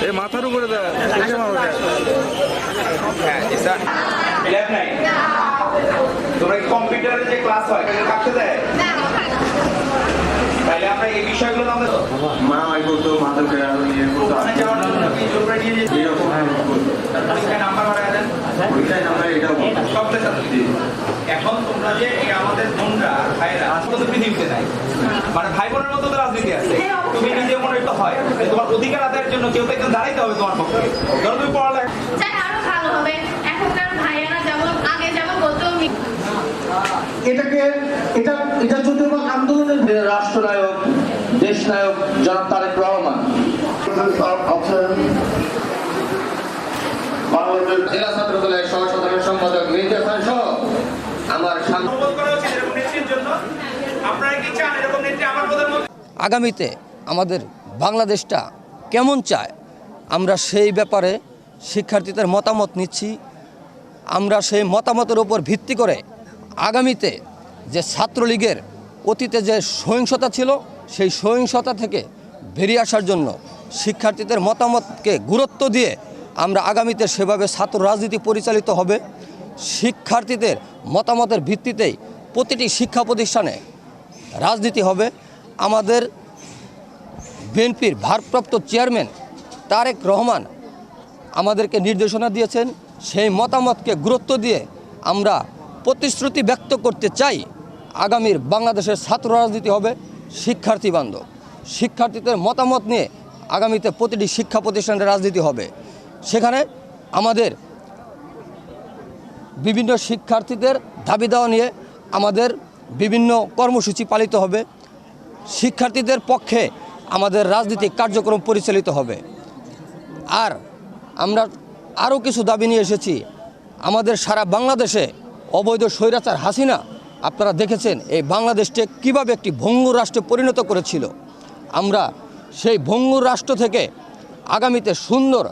এই মাথার উপরে দেখে হ্যাঁ তোমরা কি কম্পিউটারের যে ক্লাস হয় এখানে দেয়? তাহলে আমরা এই বিষয়গুলো আমরা করতো আরও ইয়ে করতো। ওখানে যাওয়ার জন্য কি জোর করে নিয়ে যেতে এরকম পরীক্ষায় নাম্বার বাড়ায় দেন। পরীক্ষায় সবটা এখন তোমরা যে আমাদের বোনরা ভাইরা আজকে তো পৃথিবীতে নাই। মানে ভাই বোনের মতো তো রাজনীতি আছে। তুমি নিজে মনে তো হয়। তোমার অধিকার আদায়ের জন্য কেউ তো একজন দাঁড়াইতে হবে তোমার পক্ষে। ধরো তুমি পড়ালেখা চাই আরও ভালো হবে। এখনকার ভাইয়েরা এটাকে এটা এটা আন্দোলনের রাষ্ট্রনায়ক দেশনায়ক জনাব তারেক রহমান। জেলা ছাত্র দলের সহ সাধারণ সম্পাদক মির্জা খান সহ আমার সামনে অনুরোধ করা হচ্ছে এরকম নেত্রীর জন্য আপনারা কি চান এরকম নেত্রী আমার প্রধানমন্ত্রী আগামীতে আমাদের বাংলাদেশটা কেমন চায়, আমরা সেই ব্যাপারে শিক্ষার্থীদের মতামত নিচ্ছি। আমরা সেই মতামতের উপর ভিত্তি করে আগামীতে যে ছাত্রলীগের অতীতে যে সহিংসতা ছিল, সেই সহিংসতা থেকে বেরিয়ে আসার জন্য শিক্ষার্থীদের মতামতকে গুরুত্ব দিয়ে আমরা আগামীতে সেভাবে ছাত্র রাজনীতি পরিচালিত হবে। শিক্ষার্থীদের মতামতের ভিত্তিতেই প্রতিটি শিক্ষা প্রতিষ্ঠানে রাজনীতি হবে। আমাদের বিএনপির ভারপ্রাপ্ত চেয়ারম্যান তারেক রহমান আমাদেরকে নির্দেশনা দিয়েছেন, সেই মতামতকে গুরুত্ব দিয়ে আমরা প্রতিশ্রুতি ব্যক্ত করতে চাই, আগামীর বাংলাদেশের ছাত্র রাজনীতি হবে শিক্ষার্থী বান্ধব। শিক্ষার্থীদের মতামত নিয়ে আগামীতে প্রতিটি শিক্ষা প্রতিষ্ঠানের রাজনীতি হবে। সেখানে আমাদের বিভিন্ন শিক্ষার্থীদের দাবি দেওয়া নিয়ে আমাদের বিভিন্ন কর্মসূচি পালিত হবে। শিক্ষার্থীদের পক্ষে আমাদের রাজনৈতিক কার্যক্রম পরিচালিত হবে। আর আমরা আরও কিছু দাবি নিয়ে এসেছি। আমাদের সারা বাংলাদেশে অবৈধ স্বৈরাচার হাসিনা, আপনারা দেখেছেন এই বাংলাদেশকে কীভাবে একটি ভঙ্গুর রাষ্ট্রে পরিণত করেছিল। আমরা সেই ভঙ্গুর রাষ্ট্র থেকে আগামীতে সুন্দর,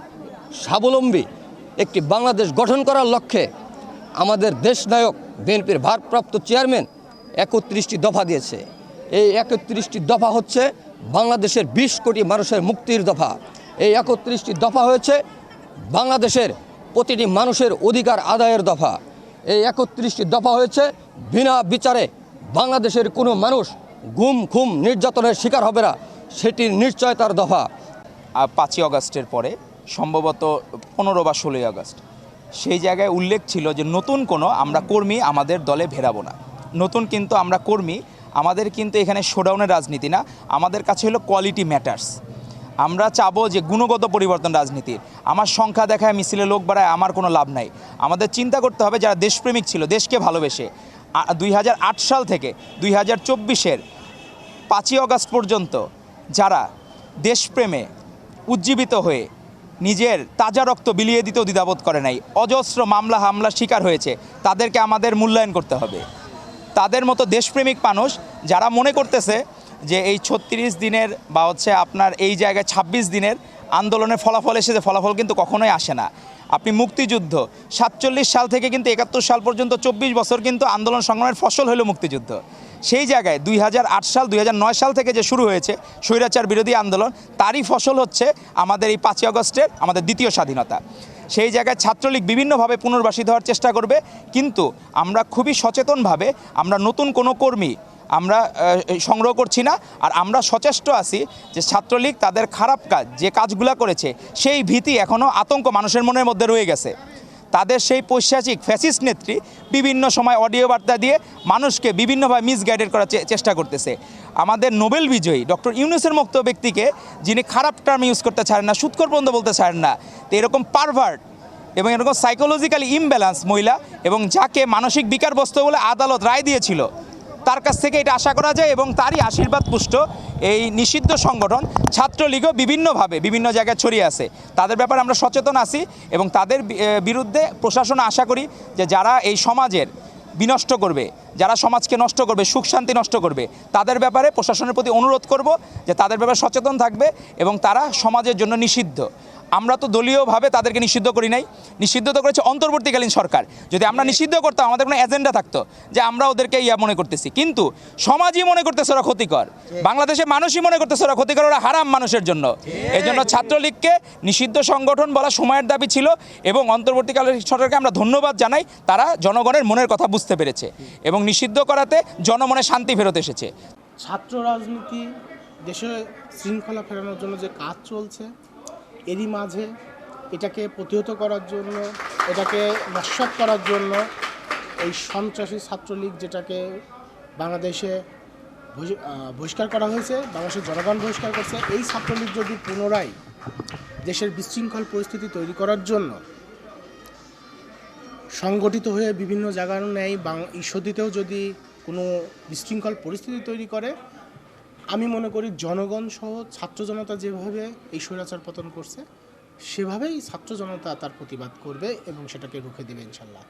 স্বাবলম্বী একটি বাংলাদেশ গঠন করার লক্ষ্যে আমাদের দেশনায়ক বিএনপির ভারপ্রাপ্ত চেয়ারম্যান একত্রিশটি দফা দিয়েছে। এই একত্রিশটি দফা হচ্ছে বাংলাদেশের বিশ কোটি মানুষের মুক্তির দফা। এই একত্রিশটি দফা হয়েছে বাংলাদেশের প্রতিটি মানুষের অধিকার আদায়ের দফা। এই একত্রিশটি দফা হয়েছে বিনা বিচারে বাংলাদেশের কোনো মানুষ গুম খুম নির্যাতনের শিকার হবে না। সেটির নিশ্চয়তার দফা। আহ, পাঁচই আগস্টের পরে সম্ভবত পনেরো বা ষোলোই আগস্ট সেই জায়গায় উল্লেখ ছিল যে নতুন কোনো আমরা কর্মী আমাদের দলে ভেরাবো না। নতুন কিন্তু আমরা কর্মী আমাদের কিন্তু এখানে শোডাউনের রাজনীতি না, আমাদের কাছে হলো কোয়ালিটি ম্যাটার্স আমরা চাবো যে গুণগত পরিবর্তন রাজনীতির। আমার সংখ্যা দেখায় মিছিলে লোক বাড়ায়, আমার কোনো লাভ নাই। আমাদের চিন্তা করতে হবে যারা দেশপ্রেমিক ছিল, দেশকে ভালোবেসে। দুই হাজার আট সাল থেকে দুই হাজার চব্বিশের পাঁচই অগস্ট পর্যন্ত যারা দেশপ্রেমে উজ্জীবিত হয়ে নিজের তাজা রক্ত বিলিয়ে দিতেও দ্বিধাবোধ করে নাই, অজস্র মামলা হামলার শিকার হয়েছে, তাদেরকে আমাদের মূল্যায়ন করতে হবে। তাদের মতো দেশপ্রেমিক মানুষ যারা মনে করতেছে যে এই ছত্রিশ দিনের বা হচ্ছে আপনার এই জায়গায় ২৬ দিনের আন্দোলনের ফলাফল এসেছে, ফলাফল কিন্তু কখনোই আসে না। আপনি মুক্তিযুদ্ধ, সাতচল্লিশ সাল থেকে কিন্তু একাত্তর সাল পর্যন্ত চব্বিশ বছর কিন্তু আন্দোলন সংগ্রামের ফসল হলো মুক্তিযুদ্ধ। সেই জায়গায় দুই হাজার আট সাল, দুই হাজার নয় সাল থেকে যে শুরু হয়েছে স্বৈরাচার বিরোধী আন্দোলন, তারই ফসল হচ্ছে আমাদের এই পাঁচই আগস্টের আমাদের দ্বিতীয় স্বাধীনতা। সেই জায়গায় ছাত্রলীগ বিভিন্নভাবে পুনর্বাসিত হওয়ার চেষ্টা করবে। কিন্তু আমরা খুবই সচেতনভাবে আমরা নতুন কোনো কর্মী আমরা সংগ্রহ করছি না। আর আমরা সচেষ্ট আছি যে ছাত্রলীগ তাদের খারাপ কাজ, যে কাজগুলো করেছে, সেই ভীতি এখনও আতঙ্ক মানুষের মনের মধ্যে রয়ে গেছে। তাদের সেই পৈশাচিক ফ্যাসিস্ট নেত্রী বিভিন্ন সময় অডিও বার্তা দিয়ে মানুষকে বিভিন্নভাবে মিসগাইডেড করার চেষ্টা করতেছে। আমাদের নোবেল বিজয়ী ডক্টর ইউনুসের মুক্ত ব্যক্তিকে যিনি খারাপ টার্ম ইউজ করতে ছাড়েন না সুৎকর পর্যন্ত বলতে ছাড়েন না, তো এরকম পারভার্ট এবং এরকম সাইকোলজিক্যালি ইমব্যালেন্স মহিলা এবং যাকে মানসিক বিকার বিকারগ্রস্ত বলে আদালত রায় দিয়েছিল তার কাছ থেকে এটা আশা করা যায় এবং তারই আশীর্বাদ পুষ্ট এই নিষিদ্ধ সংগঠন ছাত্রলীগও বিভিন্নভাবে বিভিন্ন জায়গায় ছড়িয়ে আছে। তাদের ব্যাপারে আমরা সচেতন আছি এবং তাদের বিরুদ্ধে প্রশাসন আশা করি যে যারা এই সমাজের বিনষ্ট করবে যারা সমাজকে নষ্ট করবে, সুখ শান্তি নষ্ট করবে, তাদের ব্যাপারে প্রশাসনের প্রতি অনুরোধ করব যে তাদের ব্যাপারে সচেতন থাকবে এবং তারা সমাজের জন্য নিষিদ্ধ। আমরা তো দলীয়ভাবে তাদেরকে নিষিদ্ধ করি নাই। নিষিদ্ধ তো করেছে অন্তর্বর্তীকালীন সরকার। যদি আমরা নিষিদ্ধ করতাম, আমাদের কোনো এজেন্ডা থাকতো যে আমরা ওদেরকে ইয়া মনে করতেছি। কিন্তু সমাজই মনে করতেছে ওরা ক্ষতিকর। বাংলাদেশে মানুষই মনে করতেছে ওরা ক্ষতিকর, ওরা হারাম মানুষের জন্য। এই জন্য ছাত্রলীগকে নিষিদ্ধ সংগঠন বলা সময়ের দাবি ছিল এবং অন্তর্বর্তীকালীন সরকারকে আমরা ধন্যবাদ জানাই। তারা জনগণের মনের কথা বুঝতে পেরেছে। এবং নিষিদ্ধ করাতে জনমনে শান্তি ফেরত এসেছে। ছাত্র রাজনীতি, দেশে শৃঙ্খলা ফেরানোর জন্য যে কাজ চলছে, এরই মাঝে এটাকে প্রতিহত করার জন্য, এটাকে নস্বাত করার জন্য এই সন্ত্রাসী ছাত্রলীগ যেটাকে বাংলাদেশে বহি- বহিষ্কার করা হয়েছে, বাংলাদেশের জনগণ বহিষ্কার করছে, এই ছাত্রলীগ যদি পুনরায় দেশের বিশৃঙ্খল পরিস্থিতি তৈরি করার জন্য সংগঠিত হয়ে বিভিন্ন জায়গার ন্যায় ইস্যুতেও যদি কোনো বিশৃঙ্খল পরিস্থিতি তৈরি করে, আমি মনে করি জনগণ সহ ছাত্র জনতা যেভাবে এই স্বৈরাচার পতন করছে, সেভাবেই ছাত্র জনতা তার প্রতিবাদ করবে এবং সেটাকে রুখে দেবে ইনশাল্লাহ।